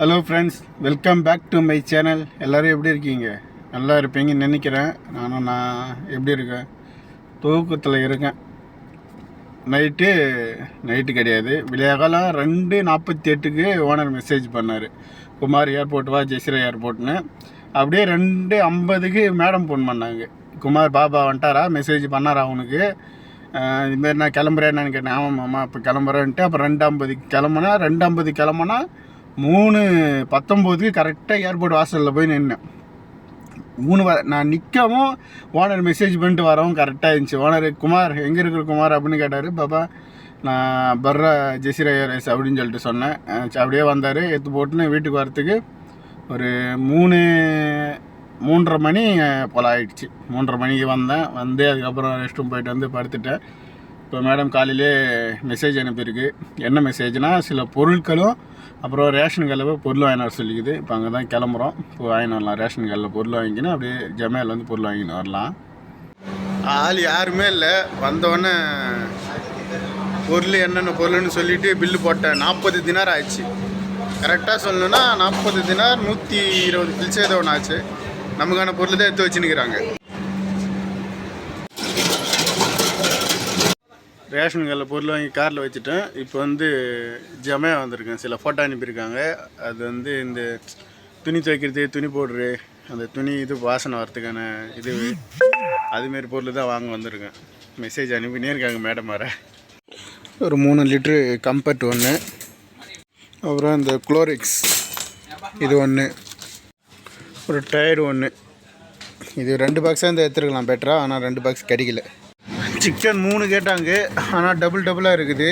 Hello friends welcome back to my channel எல்லோரும் எப்படி இருக்கீங்க? நல்லா இருப்பீங்கன்னு நினைக்கிறேன். நானும் நான் எப்படி இருக்கேன்? தூக்கத்தில் இருக்கேன். நைட்டு நைட்டு கிடையாது. விளையாகலாம் ரெண்டு நாற்பத்தி எட்டுக்கு ஓனர் மெசேஜ் பண்ணார். குமார் ஏர்போர்ட் வா ஜெசிரா ஏர்போர்ட்னு அப்படியே ரெண்டு ஐம்பதுக்கு மேடம் ஃபோன் பண்ணாங்க. குமார் பாபா வந்துட்டாரா? மெசேஜ் பண்ணாரா அவனுக்கு? இதுமாரி நான் கிளம்புறேன் என்னன்னு கேட்டேன் ஆமாம் மாமா இப்போ கிளம்புறேன்ட்டு. அப்புறம் ரெண்டு ஐம்பதுக்கு கிளம்புனா ரெண்டு ஐம்பது கிளம்புனா மூணு பத்தொம்போதுக்கு கரெக்டாக ஏர்போர்ட் வாசலில் போய் நின்னேன் மூணு நான் நிற்கவும் ஓனர் மெசேஜ் பண்ணிட்டு வரவும் கரெக்டாக இருந்துச்சு. ஓனர் குமார் எங்கே இருக்கிற குமார்? அப்படின்னு கேட்டார். பாப்பா நான் பர்ரா ஜெசிரா ஏர்வேஸ் அப்படின்னு சொல்லிட்டு சொன்னேன். அப்படியே வந்தார். எடுத்து போட்டுன்னு வீட்டுக்கு வரத்துக்கு ஒரு மூணு மூன்றரை மணி போல் ஆயிடுச்சு. மூன்றரை மணிக்கு வந்தேன். வந்து அதுக்கப்புறம் ரெஸ்ட் ரூம் போயிட்டு வந்து படுத்துட்டேன். இப்போ மேடம் காலையிலே மெசேஜ் அனுப்பியிருக்கு. என்ன மெசேஜ்னால் சில பொருட்களும் அப்புறம் ரேஷன் கல்லில் போய் பொருள் வாங்கினார் சொல்லிக்குது. இப்போ அங்கே தான் கிளம்புறோம். இப்போ வாங்கின்னு வரலாம். ரேஷன் கல்லில் பொருள் வாங்கிக்கின்னு அப்படியே ஜமேல் வந்து பொருள் வாங்கின்னு வரலாம். ஆள் யாருமே இல்லை. வந்தோடனே பொருள் என்னென்ன பொருள்னு சொல்லிட்டு பில்லு போட்டேன். நாற்பது தினார் ஆயிடுச்சு. கரெக்டாக சொல்லணுன்னா நாற்பது தினார் நூற்றி இருபது பில்ஸ் ஏதோ ஒன்று ஆச்சு நமக்கான பொருள் தான் எடுத்து வச்சுன்னுக்கிறாங்க. ரேஷன் கடையில் பொருள் வாங்கி காரில் வச்சுட்டேன். இப்போ வந்து ஜமையா வந்திருக்கேன் சில ஃபோட்டோ அனுப்பியிருக்காங்க. அது வந்து இந்த துணி துவைக்கிறது துணி போடுறது அந்த துணி இது வாசனை வரத்துக்கான இது. அதுமாரி பொருள் தான் வாங்க வந்திருக்கேன். மெசேஜ் அனுப்பினே இருக்காங்க மேடம் வர ஒரு மூணு லிட்ரு கம்பர்ட் ஒன்று அப்புறம் இந்த குளோரிக்ஸ் இது ஒன்று ஒரு டயர் ஒன்று இது ரெண்டு பாக்ஸாக இருந்தால் எடுத்துருக்கலாம் பெட்டரா ஆனால் ரெண்டு பாக்ஸ் கிடைக்கல. சிக்கன் மூணு கேட்டாங்க ஆனால் டபுள் டபுளாக இருக்குது.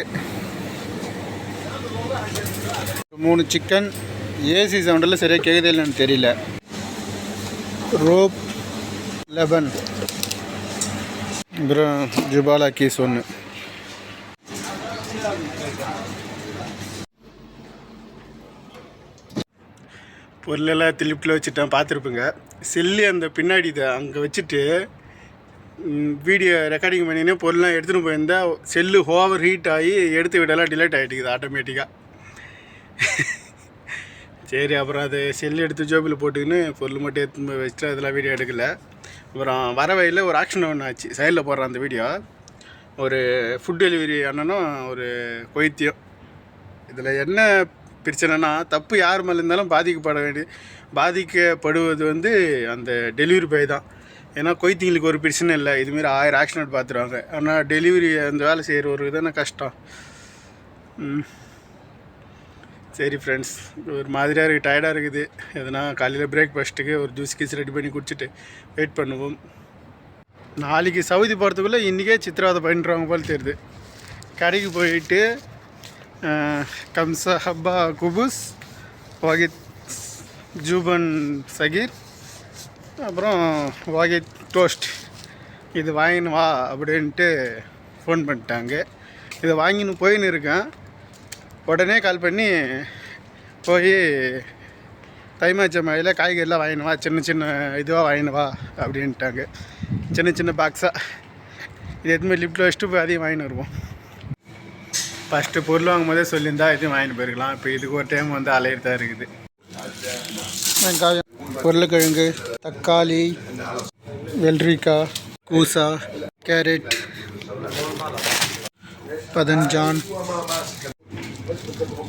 மூணு சிக்கன். ஏசி சவுண்டில் சரியாக கேட்குது இல்லைன்னு தெரியல. ரோப் லெபன் அப்புறம் ஜுபாலா கீஸ் ஒன்று பொருளெல்லாம் திருப்பில் வச்சுட்டேன் பார்த்துருப்பேங்க. செல்லு அந்த பின்னாடி இதை அங்கே வச்சுட்டு வீடியோ ரெக்கார்டிங் பண்ணினே பொருள்லாம் எடுத்துகிட்டு போயிருந்தால் செல்லு ஓவர் ஹீட் ஆகி எடுத்து விடலாம் டிலேட் ஆகிட்டுக்குது ஆட்டோமேட்டிக்காக சரி அப்புறம் அது செல்லு எடுத்து ஜோபில் போட்டுக்கின்னு பொருள் மட்டும் எடுத்து போய் வச்சுட்டு அதெல்லாம் வீடியோ எடுக்கல. அப்புறம் வர வழியில் ஒரு ஆக்ஷன் ஒன்று ஆச்சு. சைடில் போடுற அந்த வீடியோ ஒரு ஃபுட் டெலிவரி அண்ணனும் ஒரு கொய்த்தியம். இதில் என்ன பிரச்சனைனா தப்பு யார் மேலே இருந்தாலும் பாதிக்கப்பட வேண்டிய பாதிக்கப்படுவது வந்து அந்த டெலிவரி பாய் தான். ஏன்னா கொய்த்திங்களுக்கு ஒரு பிரச்சனை இல்லை. இதுமாரி ஆயிரம் ஆக்சிடென்ட் பார்த்துருவாங்க ஆனால் டெலிவரி அந்த வேலை செய்கிற ஒரு தானே கஷ்டம். ம். சரி ஃப்ரெண்ட்ஸ் ஒரு மாதிரியாக இருக்குது டயர்டாக இருக்குது. எதனா காலையில் பிரேக்ஃபாஸ்ட்டுக்கு ஒரு ஜூஸ் கீஸ் ரெடி பண்ணி குடிச்சிட்டு வெயிட் பண்ணுவோம். நாளைக்கு சவுதி போகிறதுக்குள்ளே இன்றைக்கே சித்திரவதை பண்ணுறவங்க போல் தெரியுது. கடைக்கு போயிட்டு கம்சா ஹப்பா குபுஸ் வாகித் ஜூபன் சகீர் அப்புறம் வாகி டோஸ்ட் இது வாங்கினு வா அப்படின்ட்டு ஃபோன் பண்ணிட்டாங்க. இதை வாங்கின்னு போயின்னு இருக்கேன். உடனே கால் பண்ணி போய் தைமாச்ச மழையில் காய்கறிலாம் வாங்கினு வா. சின்ன சின்ன இதுவாக வாங்கினு வா அப்படின்ட்டாங்க. சின்ன சின்ன பாக்ஸாக இது எதுவுமே லிஃப்ட்டில் வச்சுட்டு போய் அதையும் வாங்கின்னு வருவோம். ஃபஸ்ட்டு பொருள் வாங்கும்போதே சொல்லியிருந்தா எதையும் வாங்கிட்டு போயிருக்கலாம். இப்போ இதுக்கு ஒரு டைம் வந்து அலையிட்டு தான் இருக்குது உருளைக்கிழங்கு தக்காளி வெள்ளரிக்காய் கூசா கேரட் பதஞ்சான்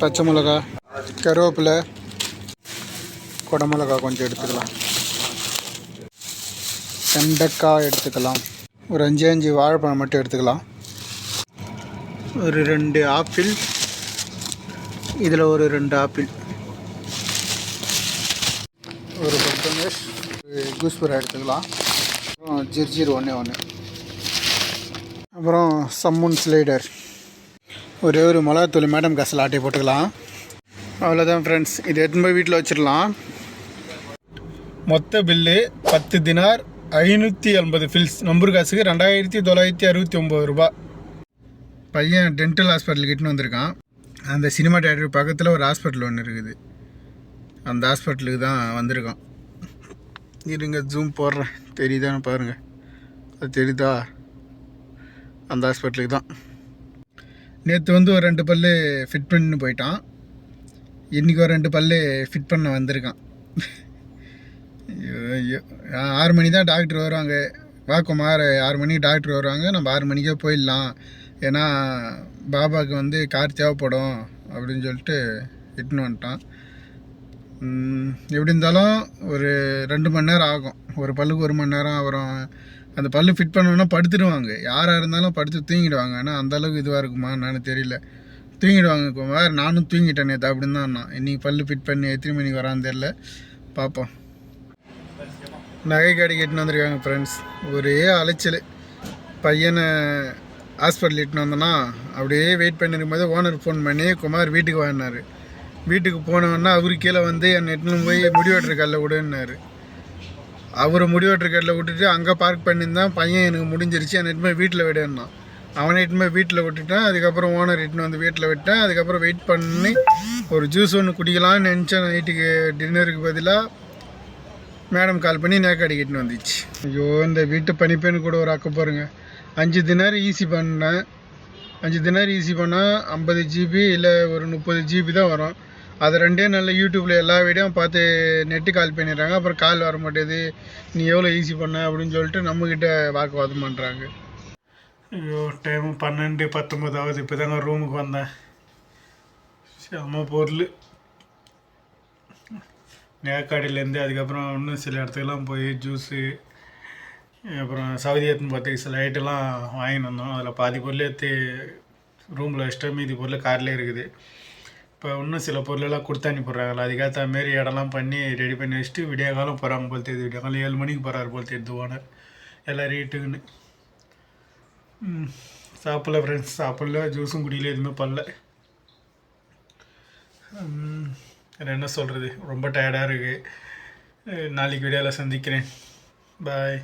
பச்சை மிளகா கருவேப்பிலை குடமிளகா கொஞ்சம் எடுத்துக்கலாம். வெண்டைக்காய் எடுத்துக்கலாம். ஒரு அஞ்சு அஞ்சு வாழைப்பழம் மட்டும் எடுத்துக்கலாம். ஒரு ரெண்டு ஆப்பிள். இதில் ஒரு ரெண்டு ஆப்பிள் ஒரு பத்தமேஷ் கூஸ்பரா எடுத்துக்கலாம். அப்புறம் ஜிர்ஜிர் ஒன்று ஒன்று அப்புறம் சம்முன் ஸ்லைடர் ஒரே ஒரு மிளகாத்தூள் மேடம் காசில் ஆட்டி போட்டுக்கலாம். அவ்வளோதான் ஃப்ரெண்ட்ஸ் இது எடுத்துன்னு போய் வீட்டில் வச்சிடலாம். மொத்த பில்லு பத்து தினார் ஐநூற்றி எண்பது ஃபில்ஸ் நம்பர் காசுக்கு ரெண்டாயிரத்தி தொள்ளாயிரத்தி அறுபத்தி ஒம்பது ரூபா பையன் டென்டல் ஹாஸ்பிட்டல் கிட்டன்னு வந்திருக்கான். அந்த சினிமா தேட்டர் பக்கத்தில் ஒரு ஹாஸ்பிட்டல் ஒன்று இருக்குது. அந்த ஹாஸ்பிட்டலுக்கு தான் வந்திருக்கான். இருங்க ஜூம் போடுறேன். தெரியுதான்னு பாருங்கள் அது தெரியுதா? அந்த ஹாஸ்பிட்டலுக்கு தான். நேற்று வந்து ஒரு ரெண்டு பல்லு ஃபிட் பண்ணின்னு போயிட்டான். இன்றைக்கி ஒரு ரெண்டு பல்லு ஃபிட் பண்ண வந்திருக்கான். ஐயோ ஐயோ. ஆறு மணி தான் டாக்டர் வருவாங்க. வா ஆறு மணிக்கு டாக்டர் வருவாங்க. நம்ம ஆறு மணிக்கே போயிடலாம். ஏன்னா பாபாவுக்கு வந்து கார் தேவைப்படும் அப்படின்னு சொல்லிட்டு இட்டுன்னு வந்துட்டான். எப்படி இருந்தாலும் ஒரு ரெண்டு மணி நேரம் ஆகும். ஒரு பல்லுக்கு ஒரு மணி நேரம் அப்புறம் அந்த பல்லு ஃபிட் பண்ணணும்னா படுத்துடுவாங்க. யாராக இருந்தாலும் படுத்து தூங்கிடுவாங்க. ஆனால் அந்த அளவுக்கு இதுவாக இருக்குமா என்னன்னு தெரியல. தூங்கிடுவாங்க. குமார் நானும் தூங்கிட்டேன் நேற்று அப்படின்னு தான் நான் இன்றைக்கி பல்லு ஃபிட் பண்ணி எத்தனை மணிக்கு வரான்னு தெரில பார்ப்போம் நகை கடைக்கு எட்டுன்னு வந்திருக்காங்க ஃப்ரெண்ட்ஸ் ஒரே அலைச்சல். பையனை ஹாஸ்பிட்டல் இட்டுன்னு வந்தோன்னா அப்படியே வெயிட் பண்ணிருக்கும்போது ஓனர் ஃபோன் பண்ணி குமார் வீட்டுக்கு வாங்கினார் வீட்டுக்கு போனவொன்னா அவரு கீழே வந்து என்னை எட்டுன்னு போய் முடிவெட்டுற கல்ல விடுன்னாரு. அவரை முடிவெட்டுற கல்ல விட்டுட்டு அங்கே பார்க் பண்ணியிருந்தான் பையன் எனக்கு முடிஞ்சிருச்சு என்னை எட்டுமே வீட்டில் விடுன்னான். அவனை எட்டுமே வீட்டில் விட்டுட்டேன் அதுக்கப்புறம் ஓனர் இட்டுன்னு வந்து வீட்டில் விட்டேன் அதுக்கப்புறம் வெயிட் பண்ணி ஒரு ஜூஸ் ஒன்று குடிக்கலாம்னு நினச்சேன் நைட்டுக்கு டின்னருக்கு பதிலாக மேடம் கால் பண்ணி நேக்க அடிக்கிட்டு வந்துச்சு. ஐயோ இந்த வீட்டு பனிப்பெண் கூட ஒரு அக்க பாருங்க. அஞ்சு தினார் ஈஸி பண்ணேன். அஞ்சு தினார் ஈஸி பண்ணால் ஐம்பது ஜிபி இல்லை ஒரு முப்பது ஜிபி தான் வரும். அது ரெண்டே நல்ல யூடியூப்பில் எல்லா வீடியோவும் பார்த்து நெட்டு கால் பண்ணிடுறாங்க. அப்புறம் கால் வர மாட்டேது நீ எவ்வளோ ஈஸி பண்ண அப்படின்னு சொல்லிட்டு நம்மக்கிட்ட வாக்குவாதம் பண்ணுறாங்க ஐயோ டைம் பன்னெண்டு பத்தொம்பதாவது இப்போ தாங்க ரூமுக்கு வந்தேன். செம்ம பொருள். நேக்காடிலேருந்து அதுக்கப்புறம் இன்னும் சில இடத்துக்கெல்லாம் போய் ஜூஸு அப்புறம் சவுதி எடுத்துன்னு பார்த்து சில ஐட்டெல்லாம் வாங்கிட்டு வந்தோம். அதில் பாதி பொருள் எடுத்து ரூமில் வச்சுட்டோம். மீதி பொருள் கார்லேயே இருக்குது. இப்போ இன்னும் சில பொருளெல்லாம் கொடுத்து அனுப்பிடுறாங்களா அதுக்கேற்ற மாரி இடம்லாம் பண்ணி ரெடி பண்ணி வச்சுட்டு விடிய காலம் போகிறாங்க போல் தெரியுது. விடிய காலம் ஏழு மணிக்கு போகிறாரு போல் தெரியுது ஓனர் எல்லாம் ரேட்டுக்குன்னு ம், சாப்பிடல ஃப்ரெண்ட்ஸ் சாப்பிடல ஜூஸும் குடியில எதுவுமே பண்ணல. என்ன சொல்கிறது ரொம்ப டயர்டாக இருக்குது நாளைக்கு வீடியோவில் சந்திக்கிறேன். பாய்